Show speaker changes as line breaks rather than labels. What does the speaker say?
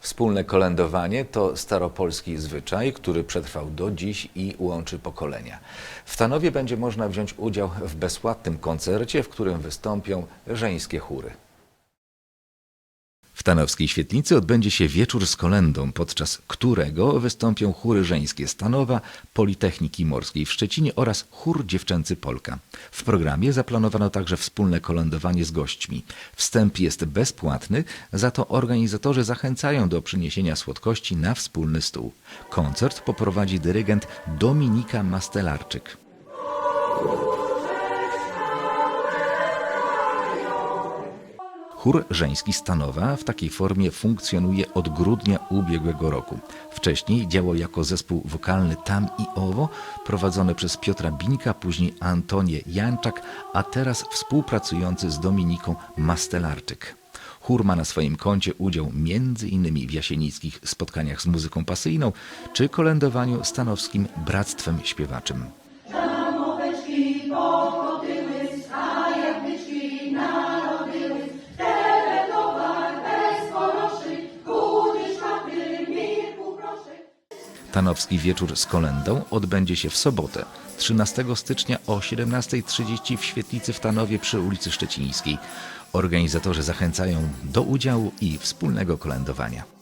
Wspólne kolędowanie to staropolski zwyczaj, który przetrwał do dziś i łączy pokolenia. W Tanowie będzie można wziąć udział w bezpłatnym koncercie, w którym wystąpią żeńskie chóry. W Tanowskiej Świetlicy odbędzie się wieczór z kolendą, podczas którego wystąpią chóry żeńskie Stanowa, Politechniki Morskiej w Szczecinie oraz chór dziewczęcy Polka. W programie zaplanowano także wspólne kolędowanie z gośćmi. Wstęp jest bezpłatny, za to organizatorzy zachęcają do przyniesienia słodkości na wspólny stół. Koncert poprowadzi dyrygent Dominika Mastelarczyk. Chór żeński Stanowa w takiej formie funkcjonuje od grudnia ubiegłego roku. Wcześniej działał jako zespół wokalny Tam i Owo, prowadzony przez Piotra Bińka, później Antonię Janczak, a teraz współpracujący z Dominiką Mastelarczyk. Chór ma na swoim koncie udział m.in. w jasienickich spotkaniach z muzyką pasyjną czy kolędowaniu stanowskim Bractwem Śpiewaczym. Tanowski wieczór z kolendą odbędzie się w sobotę, 13 stycznia o 17.30 w świetlicy w Tanowie przy ulicy Szczecińskiej. Organizatorzy zachęcają do udziału i wspólnego kolędowania.